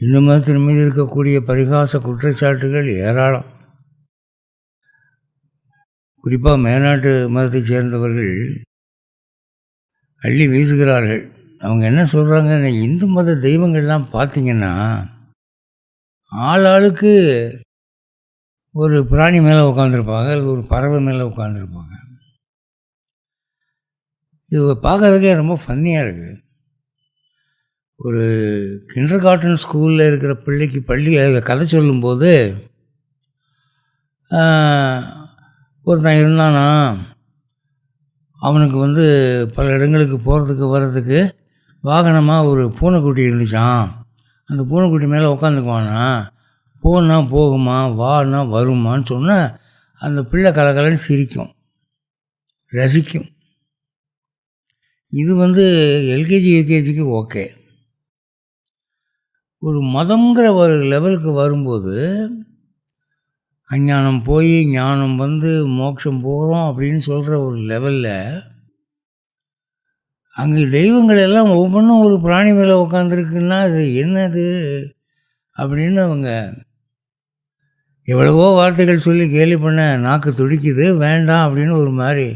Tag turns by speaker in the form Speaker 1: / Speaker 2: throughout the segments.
Speaker 1: இந்து மதத்தின் மீது இருக்கக்கூடிய பரிகாச குற்றச்சாட்டுகள் ஏராளம். குறிப்பாக மேனாட்டு மதத்தைச் சேர்ந்தவர்கள் அள்ளி வீசுகிறார்கள். அவங்க என்ன சொல்கிறாங்க இந்து மத தெய்வங்கள்லாம் பார்த்திங்கன்னா ஆளாளுக்கு ஒரு பிராணி மேலே உட்காந்துருப்பாங்க அல்லது ஒரு பறவை மேலே உட்காந்துருப்பாங்க இது பார்க்கறதுக்கே ரொம்ப ஃபன்னியாக இருக்குது ஒரு கிண்டர் கார்டன் ஸ்கூலில் இருக்கிற பிள்ளைக்கு பள்ளி கதை சொல்லும்போது ஒருத்தன் இருந்தானா அவனுக்கு வந்து பல இடங்களுக்கு போகிறதுக்கு வர்றதுக்கு வாகனமாக ஒரு பூனைக்குட்டி இருந்துச்சான் அந்த பூனைக்குட்டி மேலே உட்காந்துக்குவானா போனா போகுமா வானா வருமான்னு சொன்னால் அந்த பிள்ளை கலகலன்னு சிரிக்கும். ரசிக்கும். இது வந்து எல்கேஜி யூகேஜிக்கு ஓகே. ஒரு மதங்கிற ஒரு லெவலுக்கு வரும்போது அஞ்ஞானம் போய் ஞானம் வந்து மோட்சம் போகிறோம் அப்படின்னு சொல்கிற ஒரு லெவலில் அங்கே தெய்வங்கள் எல்லாம் ஒவ்வொன்றும் ஒரு பிராணி மேலே உட்காந்துருக்குன்னா அது என்னது அப்படின்னு அவங்க எவ்வளவோ வார்த்தைகள் சொல்லி கேலி பண்ண நாக்கு துடிக்குது வேண்டாம் அப்படின்னு ஒரு மாதிரி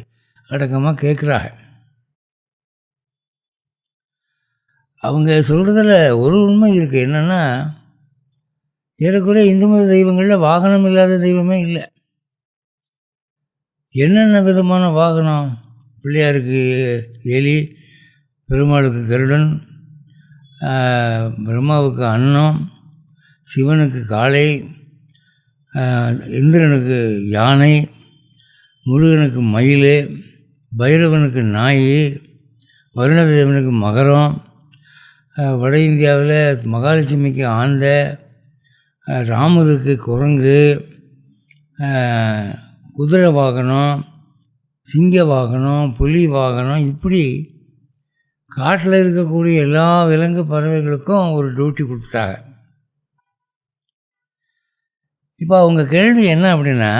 Speaker 1: அடக்கமாக கேட்குறாங்க அவங்க சொல்கிறதுல ஒரு உண்மை இருக்குது என்னென்னா ஏறக்குறைய இந்து மத தெய்வங்களில் வாகனம் இல்லாத தெய்வமே இல்லை. என்னென்ன விதமான வாகனம்? பிள்ளையாருக்கு எலி பெருமாளுக்கு கருடன் பிரம்மாவுக்கு அன்னம் சிவனுக்கு காளை இந்திரனுக்கு யானை முருகனுக்கு மயில் பைரவனுக்கு நாய் வருணதேவனுக்கு மகரம் வட இந்தியாவில் மகாலட்சுமிக்கு ஆண்ட ராமருக்கு குரங்கு குதிரை வாகனம் சிங்க வாகனம் புலி வாகனம் இப்படி காட்டில் இருக்கக்கூடிய எல்லா விலங்கு பறவைகளுக்கும் ஒரு டியூட்டி கொடுத்துட்டாங்க. இப்போ அவங்க கேள்வி என்ன அப்படின்னா